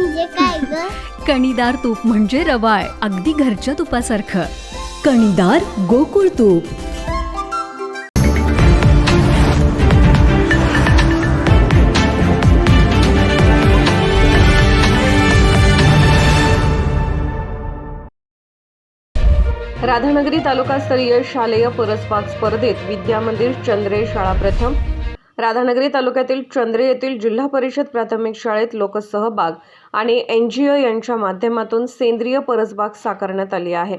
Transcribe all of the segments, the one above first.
म्हणजे काय ग? कणीदार तूप म्हणजे रवाळ अगदी घरच्या तुपासारखं. कणीदार गोकुळ तूप. राधानगरी तालुकास्तरीय शालेय परसबाग स्पर्धेत विद्यामंदिर चंद्रे शाळा प्रथम राधानगरी तालुक्यातील चंद्रे येथील जिल्हा परिषद प्राथमिक शाळेत लोकसहभाग आणि एन जी ओ यांच्या माध्यमातून सेंद्रिय परसबाग साकारण्यात आली आहे.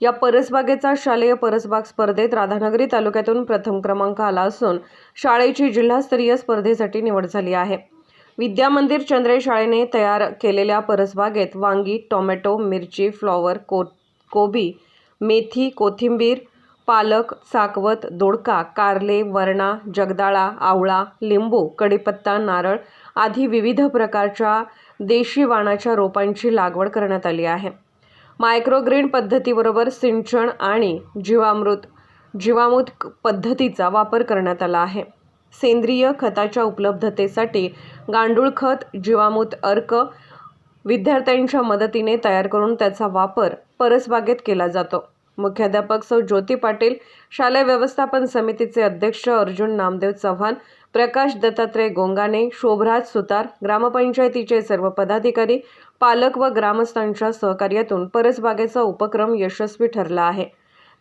या परसबागेचा शालेय परसबाग स्पर्धेत राधानगरी तालुक्यातून प्रथम क्रमांक आला असून शाळेची जिल्हास्तरीय स्पर्धेसाठी निवड झाली आहे. विद्यामंदिर चंद्रे शाळेने तयार केलेल्या परसबागेत वांगी टोमॅटो मिरची फ्लॉवर को कोबी मेथी कोथिंबीर पालक साकवत दोडका कारले वरणा जगदाळा आवळा लिंबू कडीपत्ता नारळ आदी विविध प्रकारच्या देशी वाणाच्या रोपांची लागवड करण्यात आली आहे. मायक्रोग्रीन पद्धतीबरोबर सिंचन आणि जीवामृत जीवामृत पद्धतीचा वापर करण्यात आला आहे. सेंद्रिय खताच्या उपलब्धतेसाठी गांडूळ खत जीवामृत अर्क विद्यार्थ्यांच्या मदतीने तयार करून त्याचा वापर परसबागेत केला जातो. मुख्याध्यापक सौ ज्योती पाटील शालेय व्यवस्थापन समितीचे अध्यक्ष अर्जुन नामदेव चव्हाण प्रकाश दत्तात्रय गोंगाने शोभराज सुतार ग्रामपंचायतीचे सर्व पदाधिकारी पालक व ग्रामस्थांच्या सहकार्यातून परसबागेचा उपक्रम यशस्वी ठरला आहे.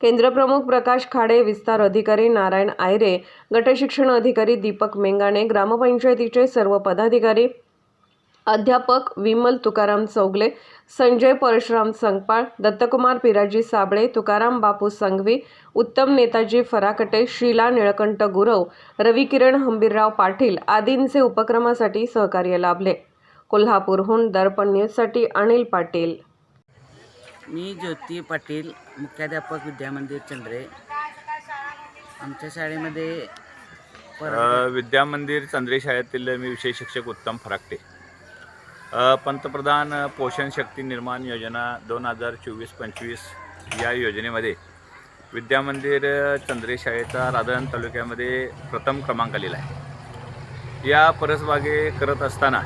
केंद्रप्रमुख प्रकाश खाडे विस्तार अधिकारी नारायण आयरे गटशिक्षण अधिकारी दीपक मेंगाणे ग्रामपंचायतीचे सर्व पदाधिकारी अध्यापक विमल तुकाराम चौगले संजय परशुराम संगपाळ दत्तकुमार पिराजी साबळे तुकाराम बापू संघवी उत्तम नेताजी फराकटे शीला निळकंठ गुरव रविकिरण हंबीरराव पाटील आदींचे उपक्रमासाठी सहकार्य लाभले. कोल्हापूरहून दर्पण न्यूजसाठी अनिल पाटील. मी ज्योती पाटील मुख्याध्यापक विद्यामंदिर चंद्रे. आमच्या शाळेमध्ये विद्यामंदिर चंद्रे शाळेतील मी विषय शिक्षक उत्तम फराकटे. पंतप्रधान पोषण शक्ती निर्माण योजना दोन हजार चोवीस पंचवीस या योजनेमध्ये विद्यामंदिर चंद्रेशाळेचा राधन तालुक्यामध्ये प्रथम क्रमांक आलेला आहे. या परसबागे करत असताना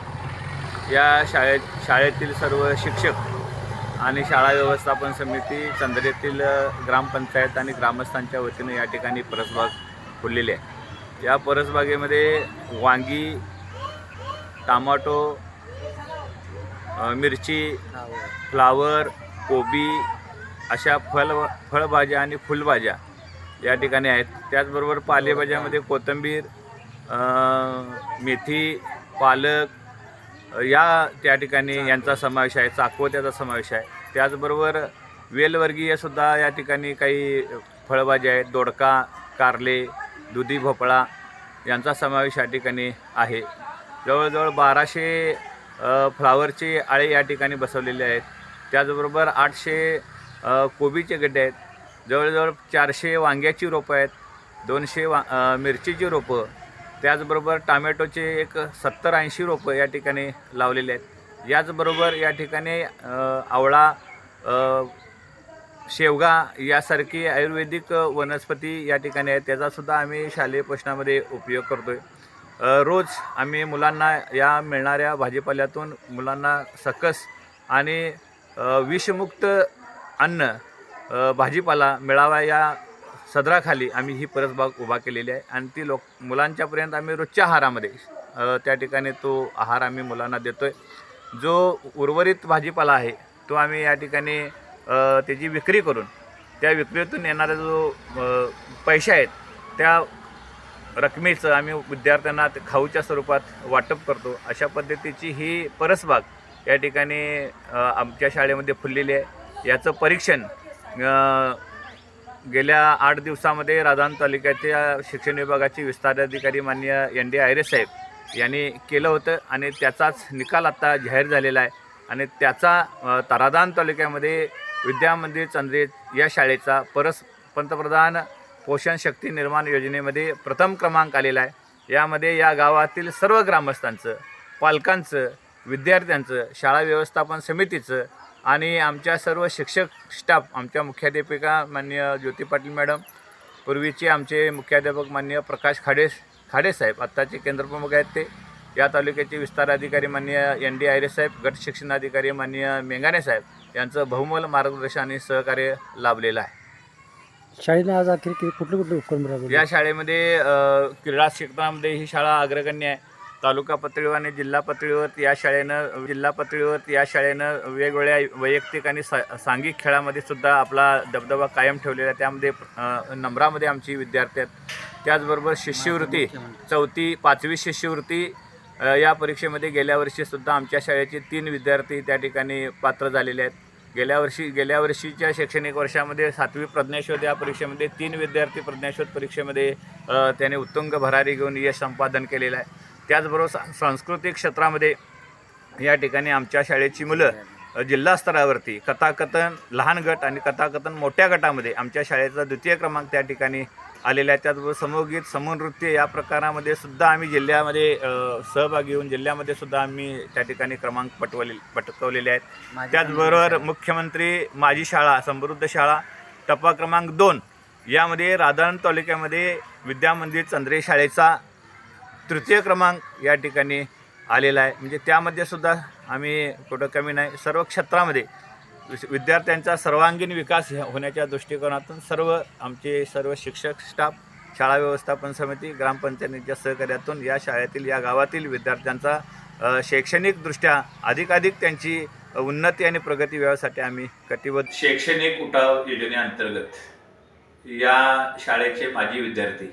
या शाळेत शाळेतील सर्व शिक्षक आणि शाळा व्यवस्थापन समिती चंद्रेतील ग्रामपंचायत आणि ग्रामस्थांच्या वतीनं या ठिकाणी परसबाग फुललेली आहे. या परसबागेमध्ये वांगी टमाटो मिरची फ्लावर कोबी अशा फळ फळभाज्या आणि फुलभाज्या या ठिकाणी आहेत. त्याचबरोबर पालेभाज्यामध्ये कोथिंबीर अ, मेथी पालक या त्या ठिकाणी यांचा समावेश आहे. चाकवत्याचा समावेश आहे. त्याचबरोबर वेलवर्गीयसुद्धा या ठिकाणी काही फळभाज्या आहेत. दोडका कारले दुधी भोपळा यांचा समावेश या ठिकाणी आहे. जवळजवळ बाराशे फ्लावरचे आळे या ठिकाणी बसवलेले आहेत. त्याचबरोबर आठशे कोबीचे गड्डे आहेत. जवळजवळ चारशे वांग्याची रोपं आहेत. दोनशे वा मिरचीची रोपं. त्याचबरोबर टामॅटोचे एक सत्तर ऐंशी रोपं या ठिकाणी लावलेले आहेत. याचबरोबर या ठिकाणी आवळा शेवगा यासारखी आयुर्वेदिक वनस्पती या ठिकाणी आहेत. त्याचासुद्धा आम्ही शालेय पोषणामध्ये उपयोग करतो आहे रोज आम्ही मुलांना या मिळणाऱ्या भाजीपाल्यातून मुलांना सकस आणि विषमुक्त अन्न भाजीपाला मिळावा या सदराखाली आम्ही ही परसबाग उभा केलेली आहे. आणि ती लोक मुलांच्यापर्यंत आम्ही रोजच्या आहारामध्ये त्या ठिकाणी तो आहार आम्ही मुलांना देतो आहे जो उर्वरित भाजीपाला आहे तो आम्ही या ठिकाणी त्याची विक्री करून त्या विक्रीतून येणारा जो पैसे आहेत त्या रकमेचं आम्ही विद्यार्थ्यांना खाऊच्या स्वरूपात वाटप करतो. अशा पद्धतीची ही परसबाग या ठिकाणी आमच्या शाळेमध्ये फुललेली आहे. याचं परीक्षण गेल्या आठ दिवसामध्ये राधान तालुक्याच्या शिक्षण विभागाचे विस्तार अधिकारी मान्य एन डी आयरे साहेब यांनी केलं होतं आणि त्याचाच निकाल आत्ता जाहीर झालेला आहे. आणि त्याचा अ, तारादान तालुक्यामध्ये विद्यामंदिर चंद्रे या शाळेचा परस पंतप्रधान पोषण शक्ती निर्माण योजनेमध्ये प्रथम क्रमांक आलेला आहे. यामध्ये या गावातील सर्व ग्रामस्थांचं पालकांचं विद्यार्थ्यांचं शाळा व्यवस्थापन समितीचं आणि आमच्या सर्व शिक्षक स्टाफ आमच्या मुख्याध्यापिका मान्य ज्योती पाटील मॅडम पूर्वीचे आमचे मुख्याध्यापक मान्य प्रकाश खाडे खाडे साहेब आत्ताचे केंद्रप्रमुख आहेत ते. या तालुक्याचे विस्तार अधिकारी मान्य एन डी आयरे साहेब गट शिक्षणाधिकारी मान्य मेंगाने साहेब यांचं बहुमोल मार्गदर्शन आणि सहकार्य लाभलेलं आहे. शाळेने आज अखेर कि- कुठले कुठले उपक्रम राबवले? या शाळेमध्ये अ, क्रीडा क्षेत्रामध्ये ही शाळा अग्रगण्य आहे. तालुका पातळीवर आणि जिल्हा पातळीवर या शाळेनं जिल्हा पातळीवर या शाळेनं वेगवेगळ्या वैयक्तिक आणि सा सांघिक खेळामध्ये सुद्धा आपला दबदबा कायम ठेवलेला आहे. त्यामध्ये अ, नंबरामध्ये आमची विद्यार्थी आहेत. त्याचबरोबर शिष्यवृत्ती चौथी पाचवी शिष्यवृत्ती अ, या परीक्षेमध्ये गेल्या वर्षीसुद्धा आमच्या शाळेचे तीन विद्यार्थी त्या ठिकाणी पात्र झालेले आहेत. गेल्या वर्षी गेल्या वर्षीच्या शैक्षणिक वर्षामध्ये सातवी प्रज्ञाशोध या परीक्षेमध्ये तीन विद्यार्थी प्रज्ञाशोध परीक्षेमध्ये त्याने उत्तुंग भरारी घेऊन यश संपादन केलेलं आहे. त्याचबरोबर सा सांस्कृतिक क्षेत्रामध्ये या ठिकाणी आमच्या शाळेची मुलं जिल्हा स्तरावरती कथाकथन लहान गट आणि कथाकथन मोठ्या गटामध्ये आमच्या शाळेचा द्वितीय क्रमांक त्या ठिकाणी आलेला आहे त्याचबरोबर समूहगीत समूहनृत्य या प्रकारामध्ये सुद्धा आम्ही जिल्ह्यामध्ये सहभागी होऊन जिल्ह्यामध्ये सुद्धा आम्ही त्या ठिकाणी क्रमांक पटवले पटकवलेले आहेत. त्याचबरोबर मुख्यमंत्री माझी शाळा समृद्ध शाळा टप्पा क्रमांक दोन यामध्ये राधारण तालुक्यामध्ये विद्यामंदिर चंद्रे शाळेचा तृतीय क्रमांक या ठिकाणी आलेला आहे. म्हणजे त्यामध्ये सुद्धा आम्ही कुठं कमी नाही सर्व क्षेत्रामध्ये विद्यार्थ्यांचा सर्वांगीण विकास होण्याच्या दृष्टिकोनातून सर्व आमचे सर्व शिक्षक स्टाफ शाळा व्यवस्थापन समिती ग्रामपंचायतीच्या सहकार्यातून या शाळेतील या गावातील विद्यार्थ्यांचा शैक्षणिकदृष्ट्या अधिकाधिक त्यांची उन्नती आणि प्रगती व्हाव्यासाठी आम्ही कटिबद्ध शैक्षणिक उठाव योजनेअंतर्गत या शाळेचे माजी विद्यार्थी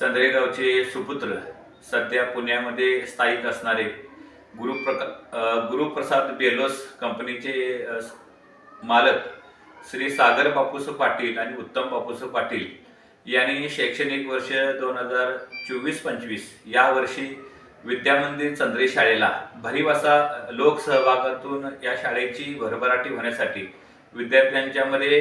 चंद्रेगावचे सुपुत्र सध्या पुण्यामध्ये स्थायिक असणारे गुरुप्रका गुरुप्रसाद बेलोस कंपनीचे मालक श्री सागर बापूस पाटील आणि उत्तम बापूस पाटील यांनी शैक्षणिक वर्ष दोन हजार चोवीस पंचवीस या वर्षी विद्यामंदिर चंद्रे शाळेला भरीव असा लोकसहभागातून या शाळेची भरभराटी होण्यासाठी विद्यार्थ्यांच्यामध्ये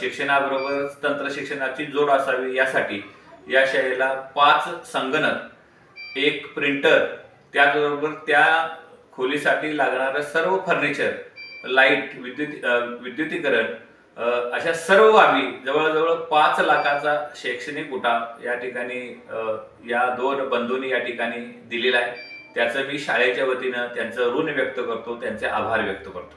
शिक्षणाबरोबर तंत्र शिक्षणाची जोड असावी यासाठी या शाळेला पाच संगणक एक प्रिंटर त्याचबरोबर त्या खोलीसाठी लागणारं सर्व फर्निचर लाइट विद्युत विद्युतीकरण अशा सर्व बाबी जवळजवळ पाच लाखाचा शैक्षणिक उठाव या ठिकाणी या दोन बंधूंनी या ठिकाणी दिलेला आहे. त्याचं मी शाळेच्या वतीनं त्यांचं ऋण व्यक्त करतो त्यांचे आभार व्यक्त करतो.